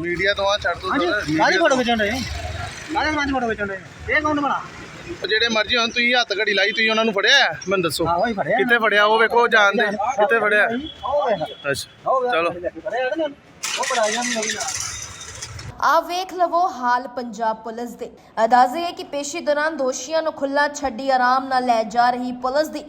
Media ਤੋਂ ਆ ਛੱਡ ਦੋ ਹਾਂਜੀ ਸਰ ਕਾਹਦੀ ਫੋਟੋ ਖਿਚਾਉਣ ਰਹੇ ਕਾਹਦੇ ਦੀ ਫੋਟੋ ਖਿਚਾਉਣ ਰਹੇ ਇਹ ਕੌਣ ਬਣਾ? ਜਿਹੜੇ ਮਰਜ਼ੀ ਹੁਣ ਤੁਸੀਂ ਹੱਥ ਘੜੀ ਲਾਈ ਤੁਸੀਂ ਉਹਨਾਂ ਨੂੰ ਫੜਿਆ? ਮੈਨੂੰ ਦੱਸੋ। ਆਹੋ ਹੀ ਫੜਿਆ। ਕਿੱਥੇ ਫੜਿਆ? ਉਹ ਵੇਖੋ ਜਾਣਦੇ ਕਿੱਥੇ ਫੜਿਆ? ਅੱਛਾ ਚਲੋ। ਨਾਲ। ਉਹ ਨਾਲ ਆ ਵੇਖ ਲਵੋ ਹਾਲ ਪੰਜਾਬ ਪੁਲਿਸ ਦੇ। ਅੰਦਾਜ਼ੇ ਹੈ ਕਿ ਪੇਸ਼ੀ ਦੌਰਾਨ ਦੋਸ਼ੀਆਂ ਨੂੰ ਖੁੱਲਾ ਛੱਡੀ ਆਰਾਮ ਨਾਲ ਲੈ ਜਾ ਰਹੀ ਪੁਲਿਸ ਦੀ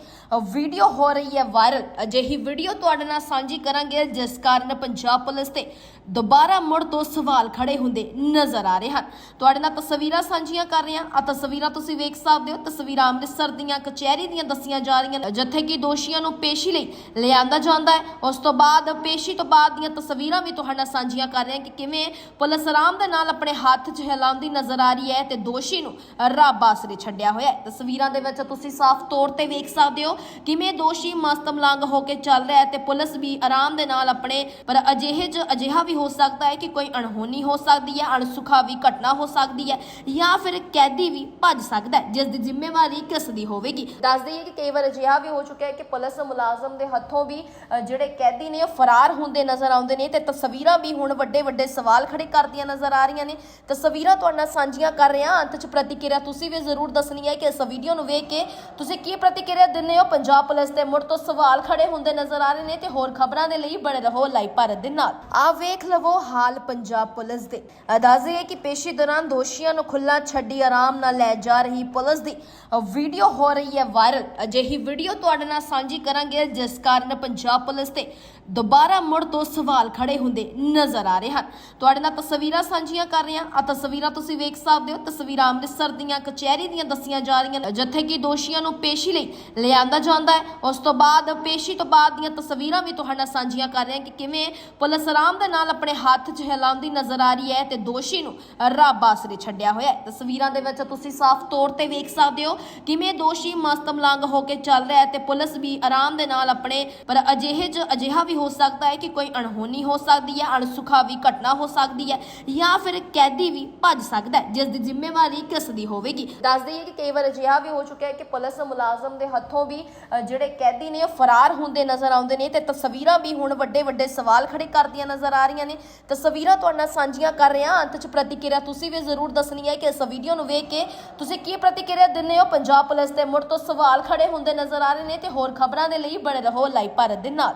ਵੀਡੀਓ ਹੋ ਰਹੀ ਹੈ ਵਾਇਰਲ। ਅਜਿਹੀ ਵੀਡੀਓ ਤੁਹਾਡੇ ਨਾਲ ਸਾਂਝੀ ਕਰਾਂਗੇ, ਜਿਸ ਕਾਰਨ ਪੰਜਾਬ ਪੁਲਿਸ ਤੇ ਦੁਬਾਰਾ ਮੁੜ ਤੋਂ ਸਵਾਲ ਖੜੇ ਹੁੰਦੇ ਨਜ਼ਰ ਆ ਰਹੇ ਹਨ। ਤੁਹਾਡੇ ਨਾਲ ਤਸਵੀਰਾਂ ਸਾਂਝੀਆਂ ਕਰ ਰਹੇ ਹਾਂ। ਆ ਤਸਵੀਰਾਂ ਤੁਸੀਂ ਵੇਖ ਸਕਦੇ ਹੋ। ਤਸਵੀਰਾਂ ਅੰਮ੍ਰਿਤਸਰ ਦੀਆਂ, ਕਚਹਿਰੀ ਦੀਆਂ ਦੱਸੀਆਂ ਜਾ ਰਹੀਆਂ ਜਿੱਥੇ ਕਿ ਦੋਸ਼ੀਆਂ ਨੂੰ ਪੇਸ਼ੀ ਲਈ ਲਿਆਂਦਾ ਜਾਂਦਾ ਹੈ। ਉਸ ਤੋਂ ਬਾਅਦ, ਪੇਸ਼ੀ ਤੋਂ ਬਾਅਦ ਦੀਆਂ ਤਸਵੀਰਾਂ ਵੀ ਤੁਹਾਡੇ ਨਾਲ ਸਾਂਝੀਆਂ ਕਰ ਰਹੇ ਹਾਂ ਕਿ ਕਿਵੇਂ ਪੁਲਿਸ ਆਰਾਮ ਦੇ ਨਾਲ ਆਪਣੇ ਹੱਥ 'ਚ ਹਿਲਾਉਂਦੀ ਨਜ਼ਰ ਆ ਰਹੀ ਹੈ ਤੇ ਦੋਸ਼ੀ ਨੂੰ ਰੱਬ ਆਸਰੇ ਛੱਡਿਆ ਹੋਇਆ ਹੈ। ਤਸਵੀਰਾਂ ਦੇ ਵਿੱਚ ਤੁਸੀਂ ਸਾਫ਼ ਤੌਰ ਤੇ ਵੇਖ ਸਕਦੇ ਹੋ ਕਿਵੇਂ ਦੋਸ਼ੀ ਮਸਤ ਹੋ ਕੇ ਚੱਲ ਰਿਹਾ ਹੈ ਤੇ ਪੁਲਿਸ ਵੀ ਆਰਾਮ ਦੇ ਨਾਲ ਆਪਣੇ, ਪਰ ਅਜਿਹੇ 'ਚ ਅਜਿਹਾ ਵੀ ਹੋ ਸਕਦਾ ਹੈ ਕਿ ਕੋਈ ਅਣਹੋਣੀ ਹੋ ਸਕਦੀ ਹੈ, ਅਣਸੁਖਾ ਵੀ ਘਟਨਾ ਹੋ ਸਕਦੀ ਹੈ ਜਾਂ ਫਿਰ ਕੈਦੀ ਵੀ ਭੱਜ ਸਕਦਾ ਹੈ, ਜਿਸ ਦੀ ਜ਼ਿੰਮੇਵਾਰੀ ਕਿਸ ਦੀ ਹੋਵੇਗੀ। ਦੱਸ ਦਈਏ ਕਿ ਕਈ ਵਾਰ ਅਜਿਹਾ ਵੀ ਹੋ ਚੁੱਕਿਆ ਹੈ ਕਿ ਪੁਲਿਸ ਮੁਲਾਜ਼ਮ ਦੇ ਹੱਥੋਂ ਵੀ ਜਿਹੜੇ ਕੈਦੀ ਨੇ ਉਹ ਫਰਾਰ ਹੁੰਦੇ ਨਜ਼ਰ ਆਉਂਦੇ ਨੇ ਤੇ ਤਸਵੀਰਾਂ ਵੀ ਹੁਣ ਵੱਡੇ ਵੱਡੇ ਸਵਾਲ ਖੜੇ ਕਰਦੀਆਂ ਨਜ਼ਰ ਆ ਰਹੀਆਂ ਨੇ। ਤਸਵੀਰਾਂ ਤੁਹਾਡੇ ਨਾਲ ਸਾਂਝੀਆਂ ਕਰ ਰਹੇ ਹਾਂ। ਅੰਤ ਚ ਪ੍ਰਤੀਕਿਰਿਆ ਤੁਸੀਂ ਵੀ ਜ਼ਰੂਰ ਦੱਸਣੀ ਹੈ ਕਿ ਇਸ ਵੀਡੀਓ ਨੂੰ ਵੇਖ ਕੇ ਤੁਸੀਂ ਕੀ ਪ੍ਰਤੀਕਿਰਿਆ ਦਿੰਦੇ ਹੋ? ਪੰਜਾਬ ਪੁਲਿਸ ਤੇ ਮੁੜ ਤੋਂ ਸਵਾਲ ਖੜੇ ਹੁੰਦੇ ਨਜ਼ਰ ਆ ਰਹੇ ਨੇ ਤੇ ਹੋਰ ਖਬਰਾਂ ਦੇ ਲਈ ਬਣੇ ਰਹੋ ਲਾਈਵ ਭਾਰਤ ਦੇ ਨਾਲ। ਆ ਵੇਖ ਲਵੋ ਹਾਲ ਪੰਜਾਬ ਪੁਲਿਸ ਦੇ। ਅੰਦਾਜ਼ੇ ਹੈ ਕਿ ਪੇਸ਼ੀ ਦੌਰਾਨ ਦੋਸ਼ੀਆਂ ਨੂੰ ਖੁੱਲਾ ਛੱਡੀ ਆਰਾਮ ਨਾਲ ਲੈ ਜਾ ਰਹੀ ਪੁਲਿਸ ਦੀ ਵੀਡੀਓ ਹੋ ਰਹੀ ਹੈ ਵਾਇਰਲ। ਅਜਿਹੀ ਵੀਡੀਓ ਤੁਹਾਡੇ ਨਾਲ ਸਾਂਝੀ ਕਰਾਂਗੇ ਜਿਸ ਕਾਰਨ ਪੰਜਾਬ ਪੁਲਿਸ ਤੇ ਦੁਬਾਰਾ ਮੁੜ ਤੋਂ ਸਵਾਲ ਖੜੇ ਹੁੰਦੇ ਨਜ਼ਰ ਆ ਰਹੇ ਹਨ। ਤੁਹਾਡੇ ਨਾਲ ਤਸਵੀਰਾਂ ਸਾਂਝੀਆਂ ਕਰ ਰਹੇ ਹਾਂ। ਆ ਤਸਵੀਰਾਂ ਤੁਸੀਂ ਵੇਖ ਸਕਦੇ ਹੋ। ਤਸਵੀਰਾਂ ਅੰਮ੍ਰਿਤਸਰ ਦੀਆਂ, ਕਚਹਿਰੀ ਦੀਆਂ ਦੱਸੀਆਂ ਜਾ ਰਹੀਆਂ ਜਿੱਥੇ ਕਿ ਦੋਸ਼ੀਆਂ ਨੂੰ ਪੇਸ਼ੀ ਲਈ ਲਿਆਂਦਾ ਜਾਂਦਾ ਹੈ। ਉਸ ਤੋਂ ਬਾਅਦ, ਪੇਸ਼ੀ ਤੋਂ ਬਾਅਦ ਦੀਆਂ ਤਸਵੀਰਾਂ ਵੀ ਤੁਹਾਡੇ ਸਾਂਝੀਆਂ ਕਰ ਰਹੇ ਹਾਂ ਕਿ ਕਿਵੇਂ ਪੁਲਿਸ ਆਰਾਮ ਦੇ ਨਾਲ ਆਪਣੇ ਹੱਥ 'ਚ ਹਿਲਾਉਂਦੀ ਨਜ਼ਰ ਆ ਰਹੀ ਹੈ ਤੇ ਦੋਸ਼ੀ ਨੂੰ ਰੱਬ ਆਸਰੇ ਛੱਡਿਆ ਹੋਇਆ ਹੈ। ਤਸਵੀਰਾਂ ਦੇ ਵਿੱਚ ਤੁਸੀਂ ਸਾਫ਼ ਤੌਰ ਤੇ ਵੇਖ ਸਕਦੇ ਹੋ ਕਿਵੇਂ ਦੋਸ਼ੀ ਮਸਤ ਮਲੰਗ ਹੋ ਕੇ ਚੱਲ ਰਿਹਾ ਹੈ ਤੇ ਪੁਲਿਸ ਵੀ ਆਰਾਮ ਦੇ ਨਾਲ ਆਪਣੇ, ਪਰ ਅਜਿਹੇ 'ਚ ਅਜਿਹਾ ਵੀ ਹੋ ਸਕਦਾ ਹੈ ਕਿ ਕੋਈ ਅਣਹੋਣੀ ਹੋ ਸਕਦੀ ਹੈ ਅਣਸੁਖਾ ਵੀ ਘਟਨਾ ਹੋ ਸਕਦੀ ਹੈ ਜਾਂ ਫਿਰ ਕੈਦੀ ਵੀ ਭੱਜ ਸਕਦਾ ਹੈ, ਜਿਸ ਦੀ ਜ਼ਿੰਮੇਵਾਰੀ ਕਿਸ ਦੀ ਹੋਵੇਗੀ। ਦੱਸ ਦਈਏ ਕਿ ਕਈ ਵਾਰ ਅਜਿਹਾ ਵੀ ਹੋ ਚੁੱਕਿਆ ਹੈ ਕਿ ਪੁਲਿਸ ਮੁਲਾਜ਼ਮ ਦੇ ਹੱਥੋਂ ਵੀ ਜਿਹੜੇ ਕੈਦੀ ਨੇ ਉਹ ਫਰਾਰ ਹੁੰਦੇ ਨਜ਼ਰ ਆਉਂਦੇ ਨੇ ਤੇ ਤਸਵੀਰਾਂ ਵੀ ਹੁਣ ਵੱਡੇ ਵੱਡੇ ਸਵਾਲ ਖੜੇ ਕਰਦੀਆਂ ਨਜ਼ਰ ਆ ਰਹੀਆਂ ਨੇ। ਤਸਵੀਰਾਂ ਤੁਹਾਡੇ ਨਾਲ ਸਾਂਝੀਆਂ ਕਰ ਰਹੇ ਹਾਂ। ਅੰਤ ਚ ਪ੍ਰਤੀਕਿਰਿਆ ਤੁਸੀਂ ਵੀ ਜ਼ਰੂਰ ਦੱਸਣੀ ਹੈ ਕਿ ਇਸ ਵੀਡੀਓ ਨੂੰ ਵੇਖ ਕੇ ਤੁਸੀਂ ਕੀ ਪ੍ਰਤੀਕਿਰਿਆ ਦਿੰਦੇ ਹੋ? ਪੰਜਾਬ ਪੁਲਿਸ ਤੇ ਮੁੜ ਤੋਂ ਸਵਾਲ ਖੜੇ ਹੁੰਦੇ ਨਜ਼ਰ ਆ ਰਹੇ ਨੇ ਤੇ ਹੋਰ ਖਬਰਾਂ ਦੇ ਲਈ ਬਣੇ ਰਹੋ ਲਾਈਵ ਭਾਰਤ ਦੇ ਨਾਲ।